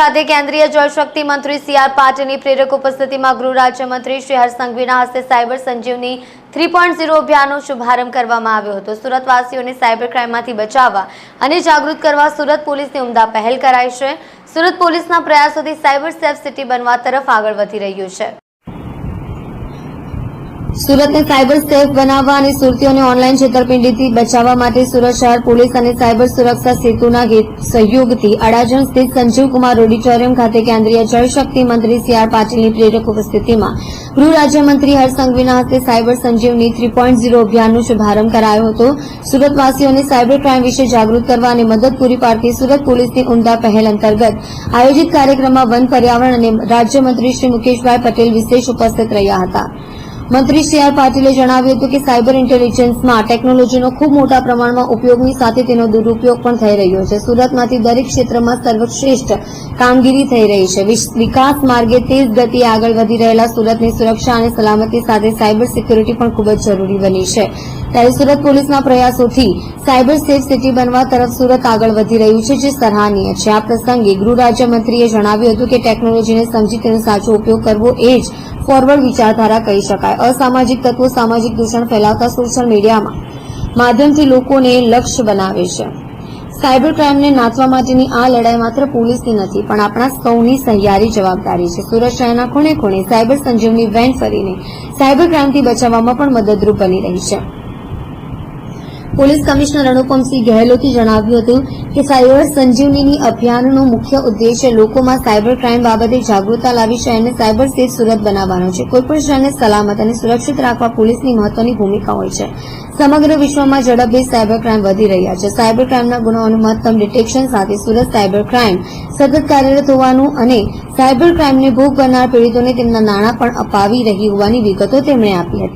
ખાતે કેન્દ્રીય જળશક્તિ મંત્રી સી આર પાટીલની પ્રેરક ઉપસ્થિતિમાં ગૃહ રાજ્યમંત્રી શ્રી હર્ષ સંઘવીના હસ્તે cyber Sanjeevani three point zero અભિયાનનો શુભારંભ કરવામાં આવ્યો હતો. સુરતવાસીઓને સાયબર ક્રાઇમમાંથી બચાવવા અને જાગૃત કરવા સુરત પોલીસની ઉમદા પહેલ કરાઈ છે. સુરત પોલીસના પ્રયાસોથી સાયબર સેફ સિટી બનવા તરફ આગળ વધી રહ્યું છે. સુરતને સાયબર સેફ બનાવવા અને સુરતીઓને ઓનલાઈન છેતરપિંડીથી બચાવવા માટે સુરત શહેર પોલીસ અને સાયબર સુરક્ષા સેતુના સહયોગથી અડાજણ સ્થિત સંજીવકુમાર ઓડિટોરિયમ ખાતે કેન્દ્રીય જળશક્તિ મંત્રી સી પાટીલની પ્રેરક ઉપસ્થિતિમાં ગૃહ રાજ્યમંત્રી હર્ષ સંઘવીના હસ્તે cyber Sanjeevani three point zero અભિયાનનો શુભારંભ કરાયો હતો. સુરતવાસીઓને સાયબર ક્રાઇમ વિશે જાગૃત કરવા અને મદદ પૂરી પાડતી સુરત પોલીસની ઉમદા પહેલ અંતર્ગત આયોજિત કાર્યક્રમમાં વન પર્યાવરણ અને રાજ્યમંત્રી શ્રી મુકેશભાઈ પટેલ વિશેષ ઉપસ્થિત રહ્યા હતા. મંત્રી શ્રી આર પાટીલે જણાવ્યું હતું કે સાયબર ઇન્ટેલિજન્સમાં ટેકનોલોજીનો ખૂબ મોટા પ્રમાણમાં ઉપયોગની સાથે તેનો દુરુપયોગ પણ થઈ રહ્યો છે. સુરતમાંથી દરેક ક્ષેત્રમાં સર્વશ્રેષ્ઠ કામગીરી થઈ રહી છે. વિકાસ માર્ગે તેજ ગતિએ આગળ વધી રહેલા સુરતની સુરક્ષા અને સલામતી સાથે સાયબર સિક્યુરિટી પણ ખૂબ જ જરૂરી બની છે. ત્યારે સુરત પોલીસના પ્રયાસોથી સાયબર સેફ સિટી બનવા તરફ સુરત આગળ વધી રહ્યું છે, જે સરાહનીય છે. આ પ્રસંગે ગૃહ રાજ્યમંત્રીએ જણાવ્યું હતું કે ટેકનોલોજીને સમજી તેનો સાચો ઉપયોગ કરવો એ જ ફોરવર્ડ વિચારધારા કહી શકાય. અસામાજિક તત્વો સામાજિક દૂષણ ફેલાવતા સોશિયલ મીડિયામાં માધ્યમથી લોકોને લક્ષ્ય બનાવે છે. સાયબર ક્રાઇમને નાથવા માટેની આ લડાઈ માત્ર પોલીસની નથી, પણ આપણા સૌની સહિયારી જવાબદારી છે. સુરત શહેરના ખૂણે ખૂણે સાયબર સંજીવની વેન ફરીને સાયબર ક્રાઇમથી બચાવવામાં પણ મદદરૂપ બની રહી છે. પોલીસ કમિશનર અનુપમસિંહ ગહેલોતે જણાવ્યું હતું કે સાયબર સંજીવનીની અભિયાનનો મુખ્ય ઉદ્દેશ્ય લોકોમાં સાયબર ક્રાઇમ બાબતે જાગૃતતા લાવી શહેરને સાયબર સેફ સુરત બનાવવાનો છે. કોઈપણ શહેરને સલામત અને સુરક્ષિત રાખવા પોલીસની મહત્વની ભૂમિકા હોય છે. સમગ્ર વિશ્વમાં ઝડપથી સાયબર ક્રાઇમ વધી રહ્યા છે. સાયબર ક્રાઇમના ગુનાઓનું મહત્તમ ડિટેક્શન સાથે સુરત સાયબર ક્રાઇમ સતત કાર્યરત હોવાનું અને સાયબર ક્રાઇમને ભોગ બનનાર પીડિતોને તેમના નાણાં પણ અપાવી રહી હોવાની વિગતો તેમણે આપી હતી.